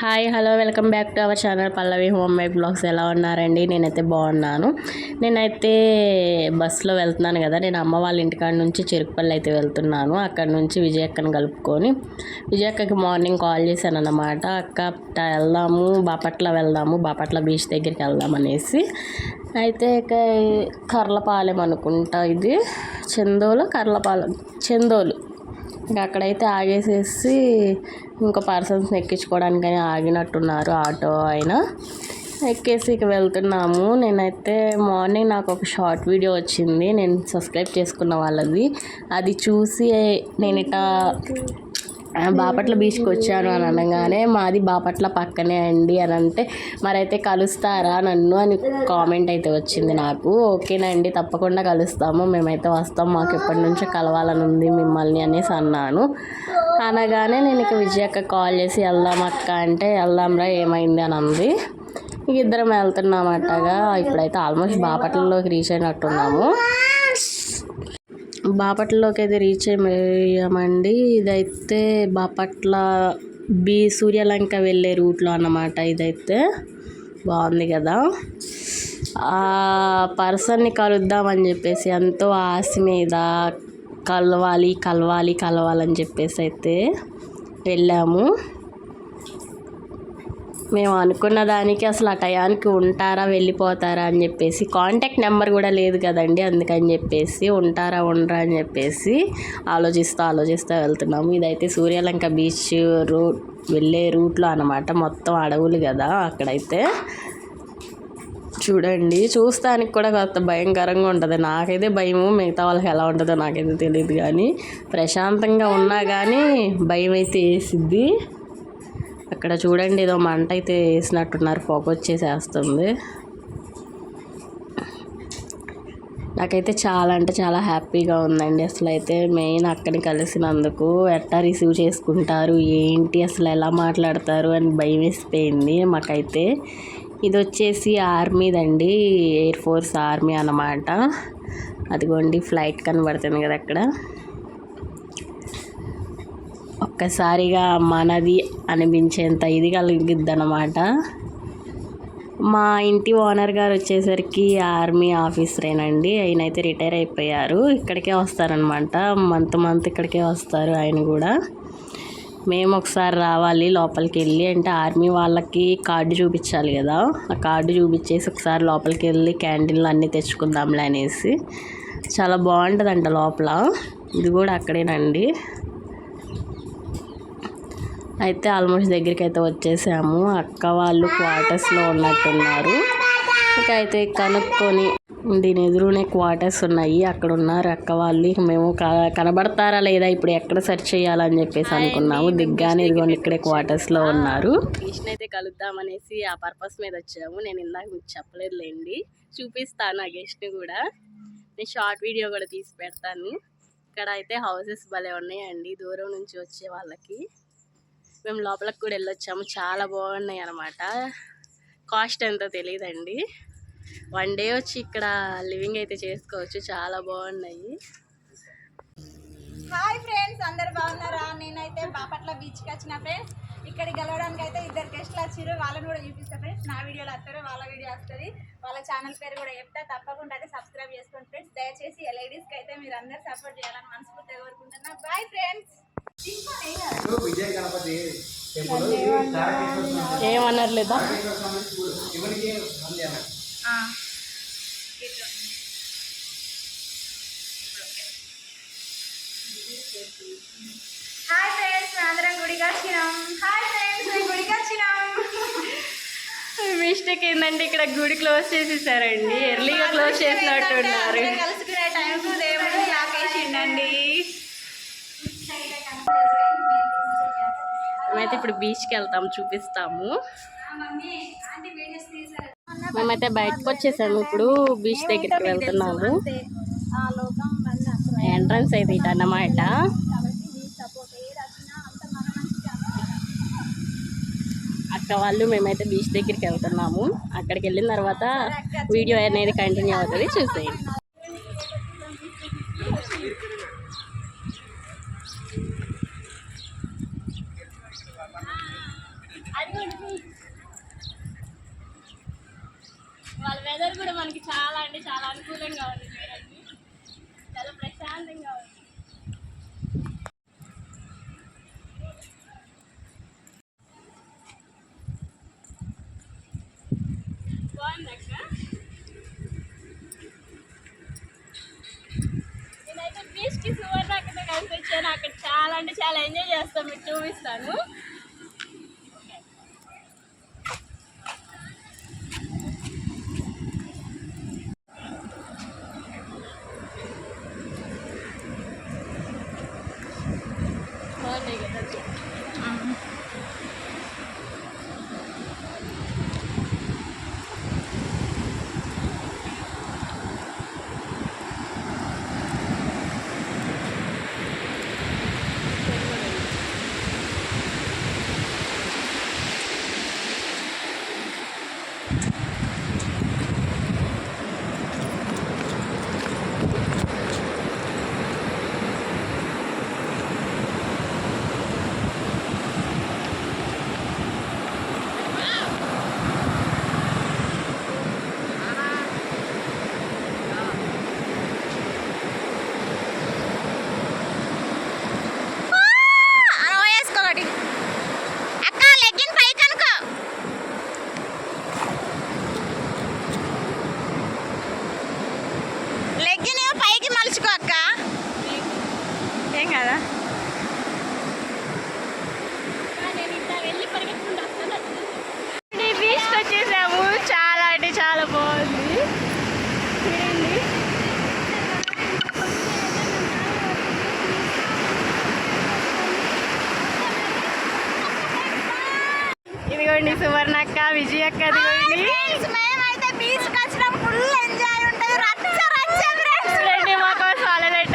Hi hello welcome back to our channel Pallavi home made blogs. ఎలా ఉన్నారండి? నేనైతే బాగున్నాను. నేనైతే బస్సులో వెళ్తున్నాను కదా. నేను అమ్మ వాళ్ళ ఇంటికాడ నుంచి చెరుకుపల్లి అయితే వెళ్తున్నాను. అక్కడ నుంచి విజయక్కను కలుపుకొని విజయక్కకి మార్నింగ్ కాల్ చేశాను అన్నమాట అక్క వెళ్దాము బాపట్ల వెళ్దాము బాపట్ల బీచ్ దగ్గరికి వెళ్దాం అనేసి. అయితే ఇక కర్లపాలెం అనుకుంటా ఇది. చందోలు కర్లపాలెం చందోలు. ఇంకా అక్కడైతే ఆగేసేసి ఇంకా పర్సన్స్ని ఎక్కించుకోవడానికని ఆగినట్టున్నారు ఆటో అయినా. ఎక్కేసి ఇక వెళ్తున్నాము. నేనైతే మార్నింగ్ నాకు ఒక షార్ట్ వీడియో వచ్చింది. నేను సబ్స్క్రైబ్ చేసుకున్న వాళ్ళది. అది చూసి నేను ఇట్లా బాపట్ల బీచ్కి వచ్చాను అని అనగానే మాది బాపట్ల పక్కనే అండి అని అంటే మరైతే కలుస్తారా నన్ను? అని కామెంట్ అయితే వచ్చింది నాకు. ఓకేనండి తప్పకుండా కలుస్తాము. మేమైతే వస్తాం. మాకు ఎప్పటి నుంచో కలవాలని ఉంది మిమ్మల్ని అనేసి అన్నాను. అనగానే నేను ఇక విజయక్క కాల్ చేసి వెళ్దాం అక్క అంటే వెళ్దాంరా ఏమైంది? అని అంది. ఇక ఇద్దరం వెళ్తున్నామట్టగా ఇప్పుడైతే ఆల్మోస్ట్ బాపట్లలోకి రీచ్ అయినట్టున్నాము. బాపట్లలోకి అయితే రీచ్ అయ్యామండి ఇదైతే బాపట్ల బి సూర్యలంక వెళ్ళే రూట్లో అన్నమాట ఇదైతే. బాగుంది కదా. ఆ పర్సన్ని కలుద్దామని చెప్పేసి ఎంతో ఆశ మీద కలవాలి కలవాలి కలవాలని చెప్పేసి అయితే వెళ్ళాము. మేము అనుకున్న దానికి అసలు ఆ టయానికి ఉంటారా వెళ్ళిపోతారా అని చెప్పేసి కాంటాక్ట్ నెంబర్ కూడా లేదు కదండి అందుకని చెప్పేసి ఉంటారా ఉండరా అని చెప్పేసి ఆలోచిస్తూ ఆలోచిస్తూ వెళ్తున్నాము. ఇదైతే సూర్యలంక బీచ్ రూట్ వెళ్ళే రూట్లో అనమాట మొత్తం అడవులు కదా అక్కడైతే. చూడండి చూస్తానికి కూడా కొత్త భయంకరంగా ఉంటుంది. నాకైతే భయము మిగతా వాళ్ళకి ఎలా ఉంటుందో నాకైతే తెలియదు కానీ ప్రశాంతంగా ఉన్నా కానీ భయం అయితే వేసిద్ది. అక్కడ చూడండి ఏదో మంట అయితే వేసినట్టున్నారు. పొగ వచ్చేసేస్తుంది. నాకైతే చాలా అంటే చాలా హ్యాపీగా ఉందండి. అసలు అయితే మెయిన్ అక్కని కలిసినందుకు ఎట్టా రిసీవ్ చేసుకుంటారు ఏంటి అసలు ఎలా మాట్లాడతారు అని భయం వేసిపోయింది మాకైతే. ఇది వచ్చేసి ఆర్మీదండి ఎయిర్ ఫోర్స్ ఆర్మీ అన్నమాట. అదిగోండి ఫ్లైట్ కనబడుతుంది కదా అక్కడ. ఒక్కసారిగా మనది అనిపించేంత ఇది కలిగిద్ది అనమాట మా ఇంటి ఓనర్ గారు వచ్చేసరికి ఆర్మీ ఆఫీసరేనండి. ఆయన అయితే రిటైర్ అయిపోయారు. ఇక్కడికే వస్తారనమాట మంత్ మంత్ ఇక్కడికే వస్తారు ఆయన కూడా. మేము ఒకసారి రావాలి లోపలికి వెళ్ళి అంటే ఆర్మీ వాళ్ళకి కార్డు చూపించాలి కదా. ఆ కార్డు చూపించేసి ఒకసారి లోపలికి వెళ్ళి క్యాంటీన్లు అన్నీ తెచ్చుకుందాంలే అనేసి. చాలా బాగుంటుందంట లోపల. ఇది కూడా అక్కడేనండి. అయితే ఆల్మోస్ట్ దగ్గరికి అయితే వచ్చేసాము. అక్క వాళ్ళు క్వార్టర్స్లో ఉన్నట్టున్నారు. ఇక అయితే కనుక్కొని దీని ఎదురునే క్వార్టర్స్ ఉన్నాయి. అక్కడ ఉన్నారు అక్క వాళ్ళు. మేము కనబడతారా లేదా ఇప్పుడు ఎక్కడ సెర్చ్ చేయాలని చెప్పేసి అనుకున్నాము. దిగ్గానే ఇదిగోండి ఇక్కడే క్వార్టర్స్లో ఉన్నారు. కృష్ణ అయితే కలుద్దామనేసి ఆ పర్పస్ మీద వచ్చాము. నేను ఇందాక మీకు చెప్పలేదులేండి. చూపిస్తాను ఆ గెస్ట్ని కూడా. నేను షార్ట్ వీడియో కూడా తీసి పెడతాను. ఇక్కడ అయితే హౌసెస్ భలే ఉన్నాయండి. దూరం నుంచి వచ్చే వాళ్ళకి. మేము లోపలికి కూడా వెళ్ళొచ్చాము. చాలా బాగున్నాయి అన్నమాట. కాస్ట్ ఎంతో తెలియదండి వన్ డే వచ్చి ఇక్కడ లివింగ్ అయితే చేసుకోవచ్చు. చాలా బాగున్నాయి. హాయ్ ఫ్రెండ్స్ అందరు బాగున్నారా? నేనైతే బాపట్ల బీచ్కి వచ్చిన ఫ్రెండ్స్. ఇక్కడికి గెలవడానికి అయితే ఇద్దరు గెస్ట్లు వచ్చారు. వాళ్ళని కూడా చూపిస్తాను ఫ్రెండ్స్. నా వీడియోలు వస్తారు వాళ్ళ వీడియో వస్తుంది. వాళ్ళ ఛానల్ పేరు కూడా చెప్తా. తప్పకుండా అయితే సబ్స్క్రైబ్ చేసుకోండి ఫ్రెండ్స్. దయచేసి లేడీస్కి అయితే మీరు అందరు సపోర్ట్ చేయాలని మనస్ఫూర్తిగా కోరుకుంటున్నా. Bye friends Vijaya Ganapati hi friends అందరం గుడికి వచ్చినాం. హాయ్ ఫ్రెండ్స్ మేము గుడికి వచ్చినాం. మిస్టేక్ ఏంటంటే ఇక్కడ గుడి క్లోజ్ చేసేసారండి. ఎర్లీగా క్లోజ్ చేసినట్టున్నారు. కలుసుకునే టైంకు దేవుడు లాకేసిండండి మేమైతే ఇప్పుడు బీచ్కి వెళ్తాం చూపిస్తాము. మేమైతే బయటకు వచ్చేసాము ఇప్పుడు బీచ్ దగ్గరికి వెళ్తున్నాము. ఎంట్రన్స్ అయితే ఇటు అన్నమాట. అక్క వాళ్ళు మేమైతే బీచ్ దగ్గరికి వెళ్తున్నాము. అక్కడికి వెళ్ళిన తర్వాత వీడియో అనేది కంటిన్యూ అవుతుంది చూసేయండి. కూడా మనకి చాలా అంటే చాలా అనుకూలంగా ఉంది చూడండి. చాలా ప్రశాంతంగా ఉంది. బాగుంది అక్క? నేనైతే బీచ్కి సువర్ణ అక్కడ కలిసి వచ్చాను అక్కడ చాలా అంటే చాలా ఎంజాయ్ చేస్తాం. మీకు చూపిస్తాను బాగున్నాయి కదా వేసుకోకటి అక్క లెగ్గిన్ పై కనుక లెగ్గిన్ పైకి మలుచుకో అక్క ఏం కదా నేను ఇంత వెళ్ళి పరిగెత్తుకుంటూ వస్తాను బీచ్కి వచ్చేసాము చాలా అంటే చాలా బాగుంది చూడండి ఇదిగోండి మేమైతే బీచ్ వచ్చినాం ఫుల్ ఎంజాయ్ ఉంటది రచ్చ రచ్చ ఫ్రెండ్స్ మా కోసం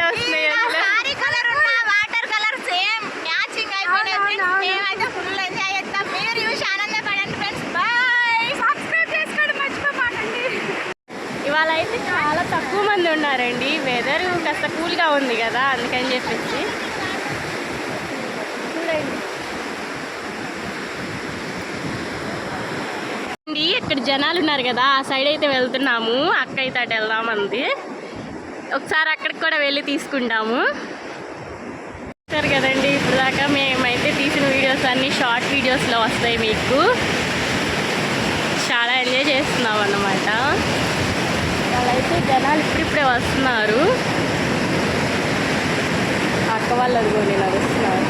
వస్తున్నాయి. సారీ కలర్ ఉన్న వాటర్ కలర్ సేమ్. మ్యాచింగ్ అయిపోయినాయి ఫ్రెండ్స్ మేమైతే ఫుల్ ఎంజాయ్ చేస్తాం. మీరు చూసి ఆనందపడండి ఫ్రెండ్స్ బాయ్ సబ్స్క్రైబ్ చేసుకోండి మర్చిపోకండి. ఇవాళ అయితే చాలా తక్కువ మంది ఉన్నారండి. వెదర్ కాస్త కూల్గా ఉంది కదా అందుకని చెప్పేసి చూడండి అండి, ఇక్కడ జనాలు ఉన్నారు కదా ఆ సైడ్ అయితే వెళ్తున్నాము. అక్క అయితే అటు వెళ్దామంది. ఒకసారి అక్కడికి కూడా వెళ్ళి తీసుకుంటాము. సరే కదండి ఇప్పుడు దాకా మేమైతే తీసిన వీడియోస్ అన్నీ షార్ట్ వీడియోస్లో వస్తాయి మీకు. చాలా ఎంజాయ్ చేస్తున్నాం అన్నమాట. వాళ్ళైతే జనాలు ఇప్పుడిప్పుడే వస్తున్నారు. అక్క వాళ్ళు నేను నడుస్తున్నారు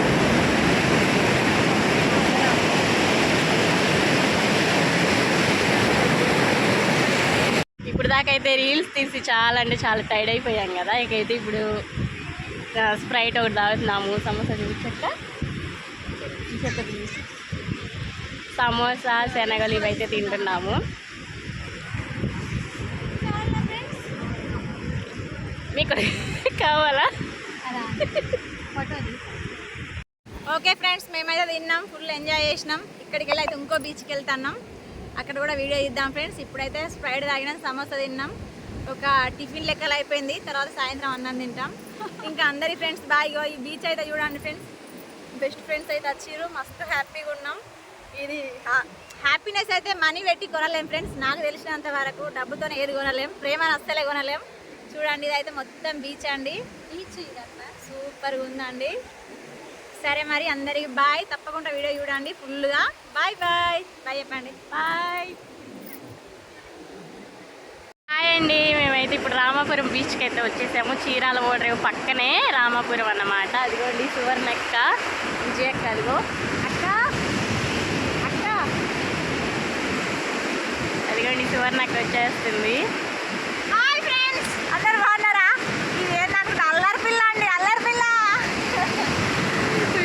ఇప్పుడు దాకా అయితే రీల్స్ తీసి చాలా అంటే చాలా టైర్డ్ అయిపోయాం కదా ఇకైతే ఇప్పుడు స్ప్రైట్ ఒకటి తాగుతున్నాము సమోసా చూపించక్క? సమోసా శనగలు ఇవైతే తింటున్నాము. మీకు కావాలా? ఓకే ఫ్రెండ్స్ మేమైతే తిన్నాం ఫుల్ ఎంజాయ్ చేసినాం. ఇక్కడికి వెళ్ళి అయితే ఇంకో బీచ్కి వెళ్తున్నాం. అక్కడ కూడా వీడియో ఇద్దాం ఫ్రెండ్స్. ఇప్పుడైతే స్ప్రైడ్ తాగినాం సమోసా తిన్నాం. ఒక టిఫిన్ లెక్కలు అయిపోయింది. తర్వాత సాయంత్రం అన్నం తింటాం. ఇంకా అందరి ఫ్రెండ్స్ బాగా ఈ బీచ్ అయితే చూడండి ఫ్రెండ్స్ బెస్ట్ ఫ్రెండ్స్ అయితే వచ్చిర్రు. మస్తు హ్యాపీగా ఉన్నాం. ఇది హ్యాపీనెస్ అయితే మనీ పెట్టి కొనలేం ఫ్రెండ్స్ నాకు తెలిసినంత వరకు డబ్బుతోనే ఏది కొనలేం. ప్రేమను అస్సలే కొనలేం. చూడండి ఇదైతే మొత్తం బీచ్ అండి. బీచ్ సూపర్గా ఉందండి. సరే మరి అందరికి బాయ్. తప్పకుండా వీడియో చూడండి ఫుల్గా బాయ్ బాయ్. బాయ్ చెప్పండి. బాయ్. హాయ్ అండి మేమైతే ఇప్పుడు రామాపురం బీచ్కి అయితే వచ్చేసాము. చీరాల ఓడరేవు పక్కనే రామాపురం అన్నమాట. అదిగోండి సువర్ణక్క విజయక్క అదిగో. అక్క. అక్క. అదిగోండి సువర్ణక్క వచ్చేస్తుంది హాయ్ ఫ్రెండ్స్ అందరు బాగున్నారా ఇది ఏంటంటే అల్లరి పిల్ల అండి అల్లరి పిల్ల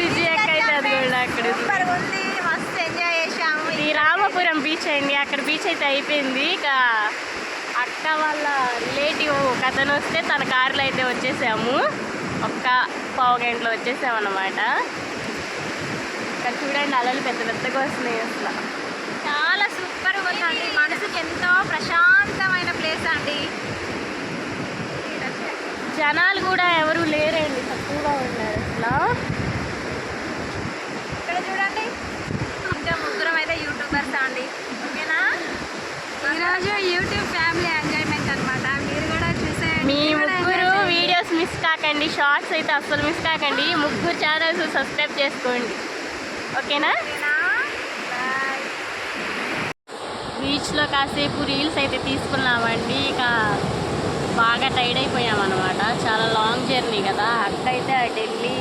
విజయక్క అయితే అదిగోండి అక్కడ ఉంది. సూపర్ ఉంది మస్తు ఎంజాయ్ చేసాము ఇది అండి అక్కడ బీచ్ అయితే అయిపోయింది. ఇక అక్క వాళ్ళ రిలేటివ్ ఒక అతను వస్తే తన కారులో అయితే వచ్చేసాము. ఒక్క పావు గంటలో వచ్చేసామన్నమాట ఇక్కడ చూడండి అలలు పెద్ద పెద్దగా వస్తున్నాయి అసలు. చాలా సూపర్ ఉందండి మనసుకి ఎంతో ప్రశాంతమైన ప్లేస్ అండి. జనాలు కూడా ఎవరు లేరండి తక్కువగా ఉన్నారు అసలు. ఇక్కడ చూడండి ఇంకా ముగ్గురం అయితే ఈరోజు యూట్యూబ్ ఫ్యామిలీ ఎంజాయ్మెంట్ అన్నమాట. మీరు కూడా చూసే మీ ముగ్గురు. వీడియోస్ మిస్ కాకండి షార్ట్స్ అయితే అస్సలు మిస్ కాకండి. ముగ్గురు ఛానల్స్ సబ్స్క్రైబ్ చేసుకోండి. ఓకేనా. బీచ్లో కాసేపు రీల్స్ అయితే తీసుకున్నామండి. ఇక బాగా టైర్డ్ అయిపోయామన్నమాట చాలా లాంగ్ జర్నీ కదా. అక్క అయితే అటు వెళ్ళి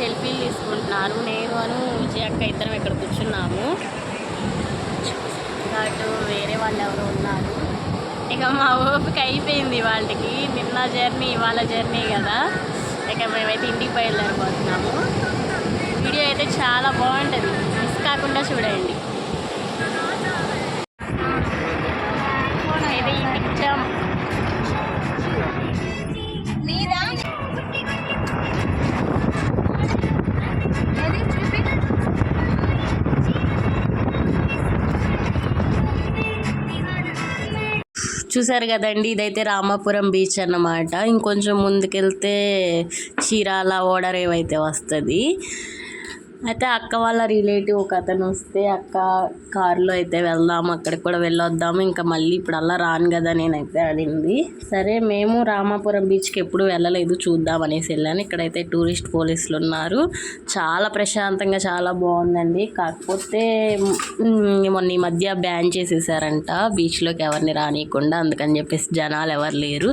సెల్ఫీలు తీసుకుంటున్నారు. నేను అను విజయ్ అక్క ఇద్దరం ఇక్కడ కూర్చున్నాము. ఇంకా అటు వేరే వాళ్ళు ఎవరు ఉన్నారు. ఇక మా ఓపిక అయిపోయింది వాళ్ళకి. నిన్న జర్నీ ఇవాళ జర్నీ కదా. ఇక మేమైతే ఇంటికి బయలుదేరిపోతున్నాము వీడియో అయితే చాలా బాగుంటుంది. మిస్ కాకుండా చూడండి. చూసారు కదండి ఇదైతే రామాపురం బీచ్ అన్నమాట. ఇంకొంచెం ముందుకెళ్తే చీరాల ఓడరేవ్ అయితే వస్తుంది. అయితే అక్క వాళ్ళ రిలేటివ్ ఒక అతను వస్తే అక్క కారులో అయితే వెళ్దాం అక్కడికి కూడా వెళ్ళొద్దాము ఇంకా మళ్ళీ ఇప్పుడు అలా రాను కదా నేనైతే అడిగింది సరే మేము రామాపురం బీచ్కి ఎప్పుడు వెళ్ళలేదు చూద్దాం అనేసి వెళ్ళాను. ఇక్కడైతే టూరిస్ట్ పోలీసులు ఉన్నారు. చాలా ప్రశాంతంగా చాలా బాగుందండి. కాకపోతే మొన్న ఈ మధ్య బ్యాన్ చేసేసారంట బీచ్లోకి ఎవరిని రానియకుండా అందుకని చెప్పేసి జనాలు ఎవరు లేరు.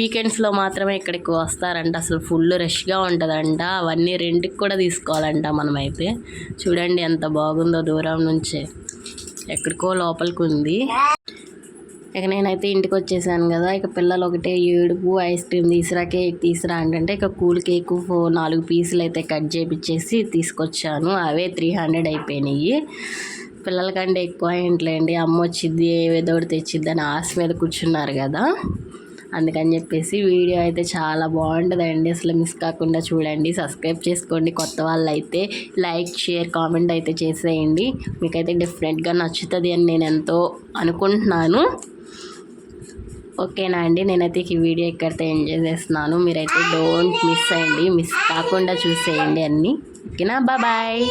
వీకెండ్స్లో మాత్రమే ఇక్కడికి వస్తారంట అసలు ఫుల్ రష్గా ఉంటుందంట. అవన్నీ రెంట్కి కూడా తీసుకోవాలంట మనమైతే. అయితే చూడండి ఎంత బాగుందో దూరం నుంచే. ఎక్కడికో లోపలికి ఉంది. ఇక నేనైతే ఇంటికి వచ్చేసాను కదా. ఇక పిల్లలు ఒకటే ఏడుపు ఐస్ క్రీమ్ తీసురా కేక్ తీసిరా అంటే ఇక కూల్ కేక్ నాలుగు పీసులు అయితే కట్ చేపించేసి తీసుకొచ్చాను. అవే త్రీ హండ్రెడ్ అయిపోయినాయి. పిల్లలకంటే ఎక్కువ ఏంట్లేండి అమ్మ వచ్చింది ఏదో ఒకటి తెచ్చిద్ది అని ఆశ మీద కూర్చున్నారు కదా. అందుకని చెప్పేసి వీడియో అయితే చాలా బాగుంటుందండి. అసలు మిస్ కాకుండా చూడండి సబ్స్క్రైబ్ చేసుకోండి. కొత్త వాళ్ళు అయితే లైక్ షేర్ కామెంట్ అయితే చేసేయండి. మీకైతే డిఫరెంట్గా నచ్చుతుంది అని నేను ఎంతో అనుకుంటున్నాను. ఓకేనా అండి? నేనైతే ఈ వీడియో ఇక్కడితో ఎంజాయ్ చేస్తున్నాను మీరైతే డోంట్ మిస్ అయ్యండి మిస్ కాకుండా చూసేయండి అన్నీ. ఓకేనా? బాయ్